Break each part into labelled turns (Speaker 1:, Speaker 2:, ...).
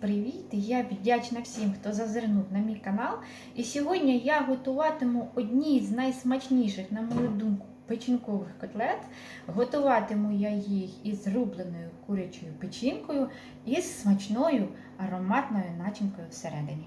Speaker 1: привіт! Я вдячна всім, хто зазирнув на мій канал. І сьогодні я готуватиму одні з найсмачніших, на мою думку, печінкових котлет. Готуватиму я їх із рубленою курячою печінкою і з смачною ароматною начинкою всередині.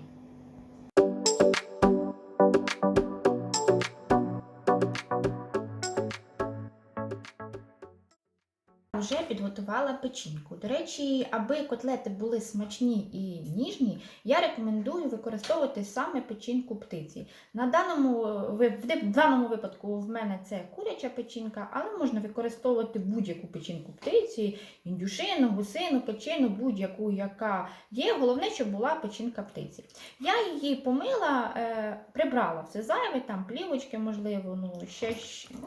Speaker 1: Вже підготувала печінку. До речі, аби котлети були смачні і ніжні, я рекомендую використовувати саме печінку птиці. На даному, в даному випадку в мене це куряча печінка, але можна використовувати будь-яку печінку птиці, індюшину, гусину, печину, будь-яку, яка є. Головне, щоб була печінка птиці. Я її помила, е, прибрала все зайве, там плівочки, можливо, ну, ще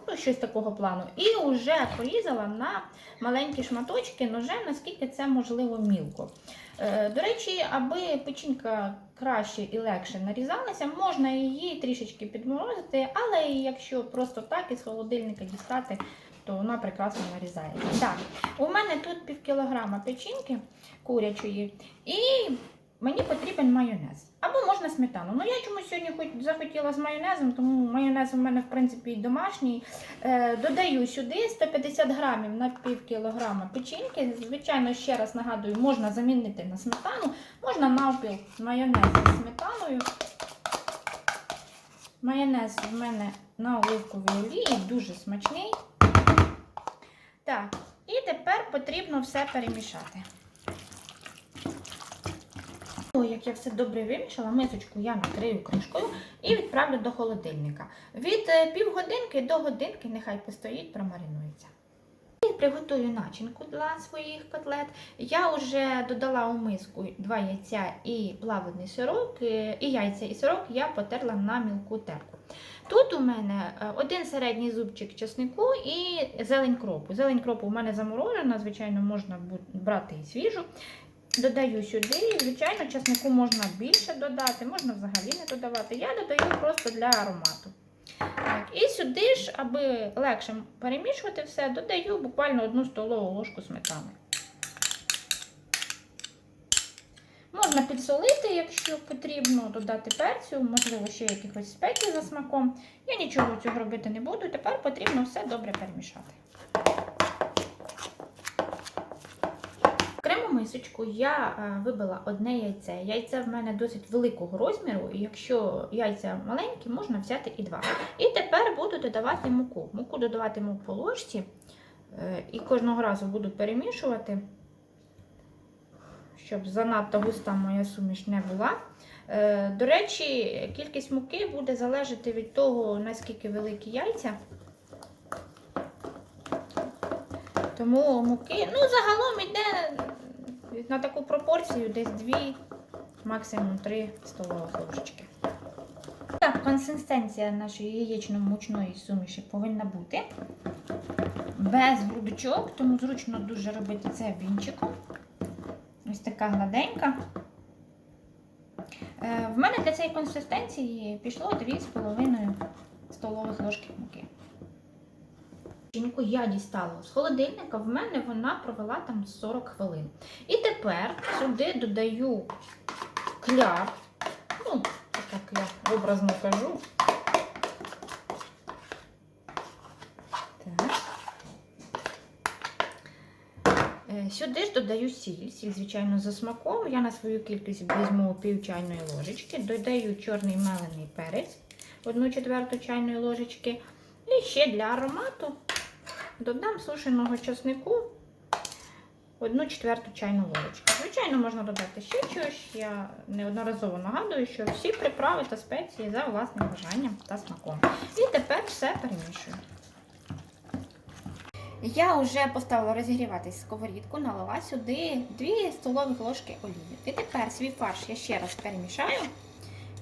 Speaker 1: ну, щось такого плану. І вже порізала на маленькі шматочки ножем, наскільки це можливо мілко. Е, До речі, аби печінка краще і легше нарізалася, можна її трішечки підморозити, але якщо просто так із холодильника дістати, то вона прекрасно нарізається. Так, у мене тут пів кілограма печінки курячої, і мені потрібен майонез. Або можна сметану. Ну я чомусь сьогодні хоч захотіла з майонезом, тому майонез у мене в принципі і домашній. Е, Додаю сюди 150 грамів на пів кілограма печінки. Звичайно, ще раз нагадую, можна замінити на сметану, можна навпіл майонез з сметаною. Майонез в мене на оливковій олії, дуже смачний. Так, і тепер потрібно все перемішати. О, Як я все добре вимішала, мисочку я накрию кришкою і відправлю до холодильника. Від е, півгодинки до годинки нехай постоїть, промаринується. І приготую начинку для своїх котлет. Я вже додала у миску два яйця і плавлений сирок, е, і яйця і сирок я потерла на мілку терку. Тут у мене е, один середній зубчик чеснику і зелень кропу. Зелень кропу у мене заморожена, звичайно, можна брати і свіжу. Додаю сюди, звичайно, чеснику можна більше додати, можна взагалі не додавати. Я додаю просто для аромату. Так, і сюди ж, аби легше перемішувати все, додаю буквально одну столову ложку сметани. Можна підсолити, якщо потрібно, додати перцю, можливо, ще якихось спецій за смаком. Я нічого цього робити не буду. Тепер потрібно все добре перемішати. Мисочку я е, вибила одне яйце. Яйце в мене досить великого розміру, і якщо яйця маленькі, можна взяти і два. І тепер буду додавати муку. Муку додаватиму по ложці е, і кожного разу буду перемішувати, щоб занадто густа моя суміш не була. Е, До речі, кількість муки буде залежати від того, наскільки великі яйця. Тому муки, ну, загалом йде на таку пропорцію десь 2, максимум 3 столових ложечки. Так, консистенція нашої яєчно-мучної суміші повинна бути без грудочок, тому зручно дуже робити це вінчиком. Ось така гладенька. Е, В мене для цієї консистенції пішло 2,5 столових ложки муки. Печінку я дістала з холодильника, в мене вона провела там 40 хвилин. І тепер сюди додаю кляр. Ну, так я образно кажу. Е, Сюди ж додаю сіль. Сіль, звичайно, за смаком. Я на свою кількість візьму пів чайної ложечки, додаю чорний мелений перець, 1 четверту чайної ложечки. І ще для аромату додам сушеного чеснику 1 четверту чайну ложечку. Звичайно, можна додати ще чогось. Я неодноразово нагадую, що всі приправи та спеції за власним бажанням та смаком. І тепер все перемішую. Я вже поставила розігріватись сковорідку, налила сюди 2 столові ложки олії. І тепер свій фарш я ще раз перемішаю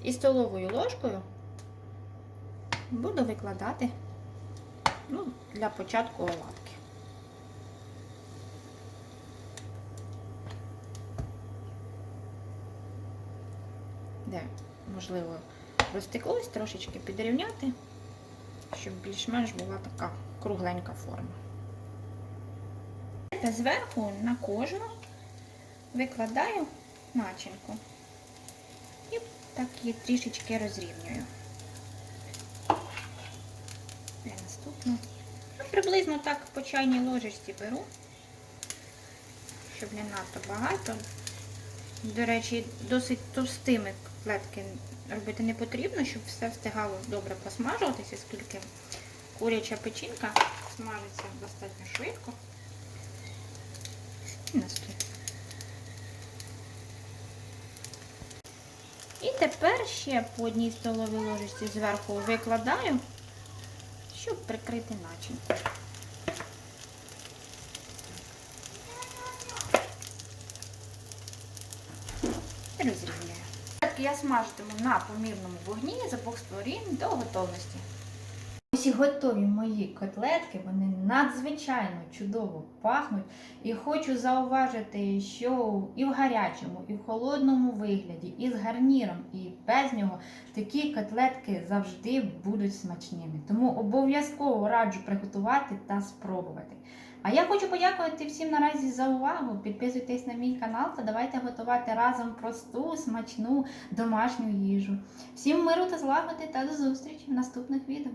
Speaker 1: і столовою ложкою буду викладати ну, для початку оладки. Де, можливо, розтеклось, трошечки підрівняти, щоб більш-менш була така кругленька форма. Та зверху на кожну викладаю начинку. І так її трішечки розрівнюю. Це наступну. Ну, приблизно так по чайній ложечці беру, щоб не надто багато. До речі, досить товстими котлетки робити не потрібно, щоб все встигало добре посмажуватися, оскільки куряча печінка смажиться достатньо швидко. І наступне. І тепер ще по одній столовій ложечці зверху викладаю, щоб прикрити начинку. І розрівняю. Я смажитиму на помірному вогні з обох сторін до готовності. Ось готові мої котлетки, вони надзвичайно чудово пахнуть. І хочу зауважити, що і в гарячому, і в холодному вигляді, і з гарніром, і без нього такі котлетки завжди будуть смачними. Тому обов'язково раджу приготувати та спробувати. А я хочу подякувати всім наразі за увагу. Підписуйтесь на мій канал та давайте готувати разом просту, смачну домашню їжу. Всім миру та злагоди та до зустрічі в наступних відео.